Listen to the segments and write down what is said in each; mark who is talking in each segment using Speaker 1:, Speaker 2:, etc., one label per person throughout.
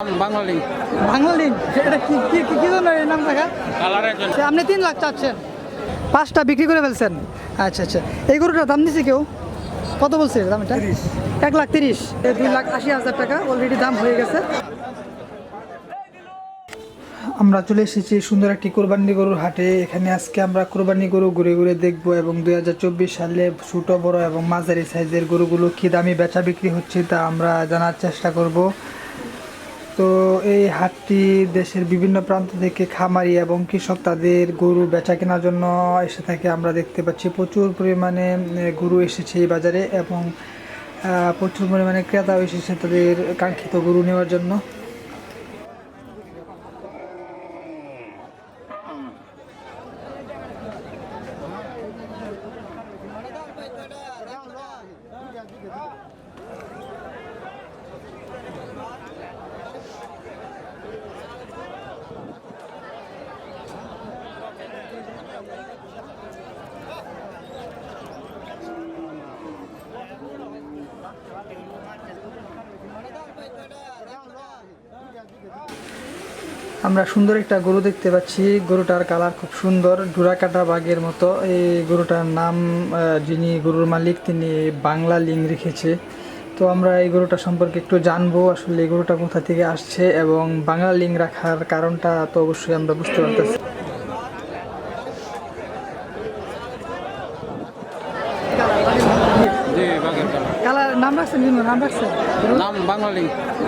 Speaker 1: বাঙালি
Speaker 2: বাংলালিন এটা কি কি কি- কি জন্য এই নাম রাখা
Speaker 1: কালারের জন্য
Speaker 2: সে আপনি তিন লাখ চাচ্ছেন। পাঁচটা বিক্রি করে ফেলছেন। আচ্ছা আচ্ছা। এই গরুটার দাম দিছে কেউ? কত বলছে দাম এটা? এক লাখ তিরিশ। দুই লাখ আশি হাজার টাকা অলরেডি দাম হয়ে গেছে। আমরা চলে এসেছি সুন্দর একটি কোরবানি গরুর হাটে। এখানে আজকে আমরা কোরবানি গরু ঘুরে ঘুরে দেখব এবং দুই হাজার চব্বিশ সালে ছোটো বড় এবং মাঝারি সাইজের গরুগুলো কী দামে বেচা বিক্রি হচ্ছে তা আমরা জানার চেষ্টা করব। তো এই হাটটি দেশের বিভিন্ন প্রান্ত থেকে খামারি এবং কৃষক তাদের গরু বেচা কেনার জন্য এসে থাকে। আমরা দেখতে পাচ্ছি প্রচুর পরিমাণে গরু এসেছে এই বাজারে এবং প্রচুর পরিমাণে ক্রেতাও এসেছে তাদের কাঙ্ক্ষিত গরু নেওয়ার জন্য। আমরা সুন্দর একটা গরু দেখতে পাচ্ছি। গরুটার কালার খুব সুন্দর, ডুরাকাটা বাঘের মতো। এই গরুটার নাম যিনি গরুর মালিক, তিনি বাংলা লিং রেখেছে। তো আমরা এই গরুটা সম্পর্কে একটু জানব, আসলে এই গরুটা কোথা থেকে আসছে এবং বাংলা লিং রাখার কারণটা তো অবশ্যই আমরা বুঝতে পারতেছি
Speaker 1: জি বাঘের কালার
Speaker 2: কালার নাম রাখছেন নাম রাখছেন
Speaker 1: নাম বাঙালি।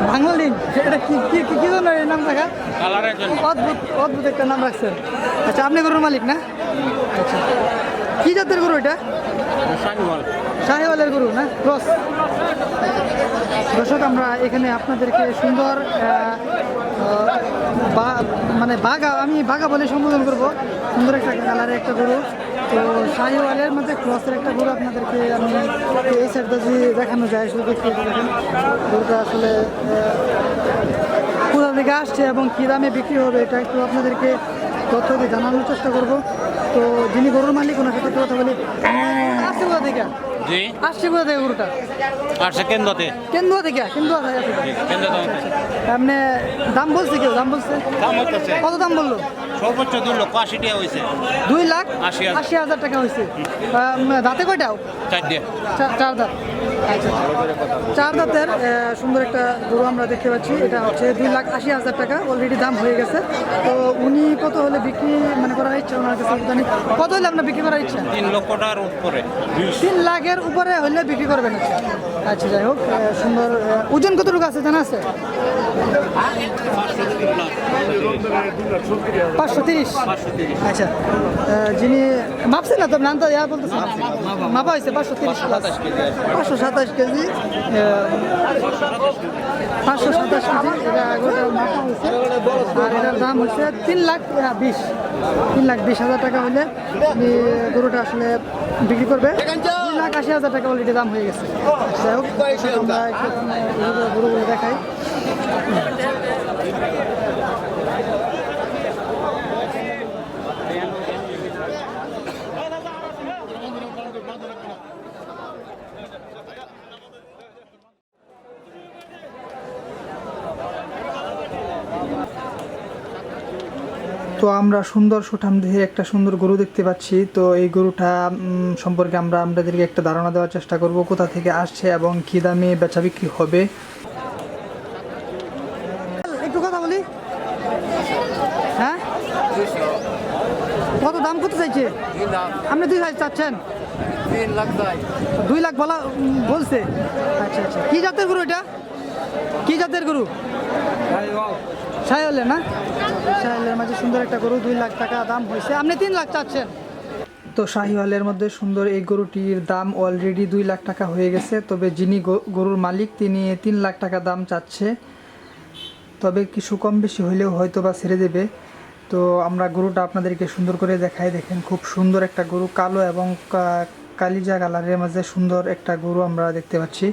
Speaker 2: বাংলা এটা কি কি কি- কি জন্য এই নাম রাখা?
Speaker 1: কালারের জন্য।
Speaker 2: অদ্ভুত অদ্ভুত একটা নাম রাখছেন আচ্ছা আপনি গরুর মালিক না? আচ্ছা। কি জাতের গরু এটা? শাহিওয়ালের গরু না? ক্রস। দর্শক আমরা এখানে আপনাদেরকে সুন্দর মানে বাঘা আমি বাঘা বলে সম্বোধন করব। সুন্দর একটা কালারের একটা গরু। তো শাহিওয়ালের মধ্যে ক্রসের একটা গরু আপনাদেরকে আমি এই সাইডটা যদি দেখানো যায় শুধু দেখতে দেখেন। গরুটা আসলে কোথা থেকে আসছে এবং কী দামে বিক্রি হবে এটা একটু আপনাদেরকে তথ্য দিয়ে জানানোর চেষ্টা করব। তো যিনি গরুর মালিক ওনার সাথে কথা বলি। আসছে কোথা থেকে?
Speaker 1: জি।
Speaker 2: আসছে কোথা থেকে গরুটা?
Speaker 1: সেকেন্ডতে
Speaker 2: কেন্দুয়া থেকে কেন্দুয়া থেকে আপনি দাম বলছে কেউ? দাম বলছে? কত দাম বলল?
Speaker 1: সর্বোচ্চ দুই লক্ষ আশি টাকা হয়েছে
Speaker 2: দুই লাখ
Speaker 1: আশি হাজার।
Speaker 2: আশি হাজার টাকা হয়েছে দাঁতে কয়টাও চার চার দাঁত। আচ্ছা চার দাঁতের সুন্দর একটা গরু আমরা দেখতে পাচ্ছি। এটা হচ্ছে দুই লাখ আশি হাজার টাকা। অলরেডি দাম হয়ে গেছে। তো উনি কত হলে বিক্রি মানে করার ইচ্ছা ওনার কাছে? জানি কত হলে আপনার বিক্রি করার ইচ্ছা?
Speaker 1: তিন লক্ষ টাকার উপরে।
Speaker 2: তিন লাখের উপরে হলে বিক্রি করবেন। আচ্ছা আচ্ছা যাই হোক সুন্দর ওজন কতটুকু আছে? জানা আছে? পাঁচশো তিরিশ। আচ্ছা যিনি না তো পাঁচশো তিরিশ পাঁচশো সাতাশ কেজি পাঁচশো সাতাশ দাম হচ্ছে তিন লাখ বিশ। তিন লাখ বিশ হাজার টাকা হলে গরুটা আসলে বিক্রি করবে। দুই লাখ আশি হাজার টাকা অলরেডি দাম হয়ে গেছে। যাই হোক গরুগুলো দেখাই। তো আমরা সুন্দর সুঠাম দেহের একটা সুন্দর গরু দেখতে পাচ্ছি। তো এই গরুটা সম্পর্কে আমরা আপনাদেরকে একটা ধারণা দেওয়ার চেষ্টা করব, কোথা থেকে আসছে এবং কী দামে বেচা বিক্রি হবে। কথা বলি? হ্যাঁ? কত দাম কত চাইছে? আপনি দুই হাজার চাচ্ছেন? দুই লাখ বলা, বলছে। আচ্ছা আচ্ছা। কি জাতের গরু এটা? কি জাতের গরু? সাহেলের না? সাহেলের মাঝে সুন্দর একটা গরু, দুই লাখ টাকা দাম হয়েছে। আপনি তিন লাখ চাচ্ছেন। তো শাহিওয়ালের মধ্যে সুন্দর এই গরুটির দাম অলরেডি দুই লাখ টাকা হয়ে গেছে। তবে যিনি গরুর মালিক, তিনি তিন লাখ টাকা দাম চাচ্ছে। তবে কিছু কম বেশি হইলেও হয়তো বা ছেড়ে দেবে। তো আমরা গরুটা আপনাদেরকে সুন্দর করে দেখাই। দেখেন খুব সুন্দর একটা গরু, কালো এবং কালিজা কালারের মাঝে সুন্দর একটা গরু আমরা দেখতে পাচ্ছি।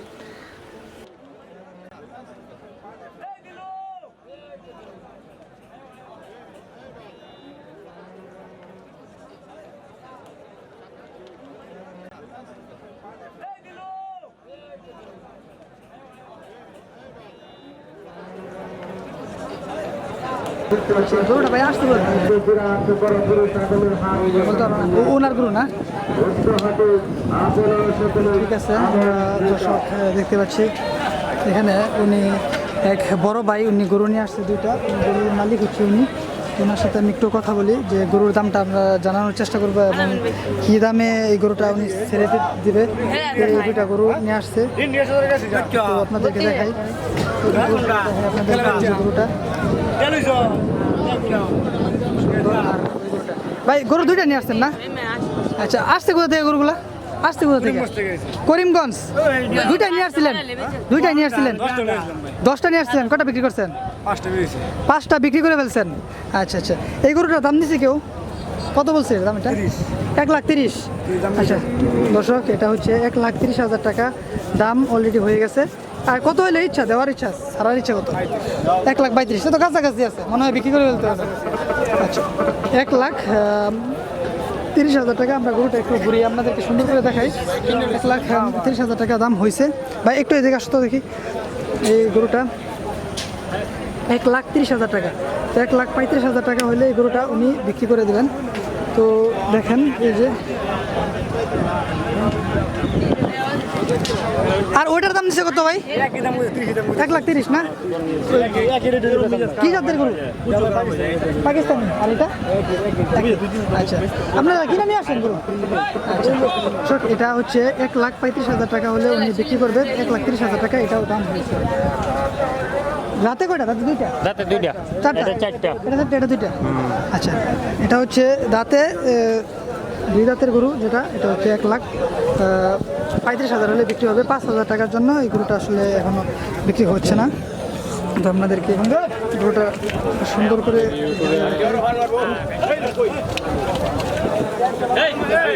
Speaker 2: ভাই আসতে ওনার গরু না ঠিক আছে দর্শক দেখতে পাচ্ছি এখানে উনি এক বড় ভাই উনি গরু নিয়ে আসছে দুইটা গরুর মালিক হচ্ছে উনি ওনার সাথে আমি একটু কথা বলি যে গরুর দামটা আমরা জানানোর চেষ্টা করব এবং কী দামে এই গরুটা উনি ছেড়ে দিবে দুইটা গরু নিয়ে আসছে আপনাদেরকে দেখাই ভাই, গরু দুইটা নিয়ে আসছেন না? আচ্ছা আসছে কোথা থেকে গরুগুলা? আসতে কোথা থেকে? করিমগঞ্জ। দুইটা নিয়ে আসছিলেন? দুইটা নিয়ে আসছিলেন? দশটা নিয়ে আসছিলেন? কটা বিক্রি করছেন? পাঁচটা বিক্রি করে ফেলছেন। আচ্ছা আচ্ছা। এই গরুটার দাম দিছে কেউ? কত বলছে দাম এটা? এক লাখ তিরিশ। আচ্ছা দর্শক, এটা হচ্ছে এক লাখ তিরিশ হাজার টাকা। দাম অলরেডি হয়ে গেছে। আর কত হলে ইচ্ছা? দেওয়ার ইচ্ছা ছাড়ার ইচ্ছা কত? এক লাখ পঁয়ত্রিশ তো কাছাকাছি আছে, মনে হয় বিক্রি করে ফেলতে হবে। আচ্ছা এক লাখ তিরিশ হাজার টাকা আমরা গরুটা একটু ঘুরিয়ে আপনাদেরকে সুন্দর করে দেখাই। এক লাখ তিরিশ হাজার টাকা দাম হয়েছে ভাই, একটু এদিকে আসতো দেখি। এই গরুটা এক লাখ তিরিশ হাজার টাকা। তো এক লাখ পঁয়ত্রিশ হাজার টাকা হলে এই গরুটা উনি বিক্রি করে দেবেন তো দেখেন, এই যে আর ওইটার দাম দিচ্ছে কত ভাই? এক লাখ তিরিশ না? কি জাতের গরু? পাকিস্তানি। আর এটা? আচ্ছা। আপনারা কি নামে আসেন গরু? আচ্ছা। এটা হচ্ছে এক লাখ পঁয়ত্রিশ হাজার টাকা হলে উনি বিক্রি করবেন এক লাখ তিরিশ হাজার টাকা এটাও দাম হয়েছে। রাতে কয়টা? রাতে দুইটা?
Speaker 1: দাঁতে দুইটা।
Speaker 2: চারটা?
Speaker 1: এটা চারটা।
Speaker 2: এটা চারটা এটা দুইটা? আচ্ছা। এটা হচ্ছে দাঁতে দুই দাঁতের গরু যেটা এটা হচ্ছে এক লাখ পঁয়ত্রিশ হাজার হলে বিক্রি হবে। পাঁচ হাজার টাকার জন্য এই গরুটা আসলে এখনও বিক্রি হচ্ছে না। তো আপনাদেরকে গরুটা সুন্দর করে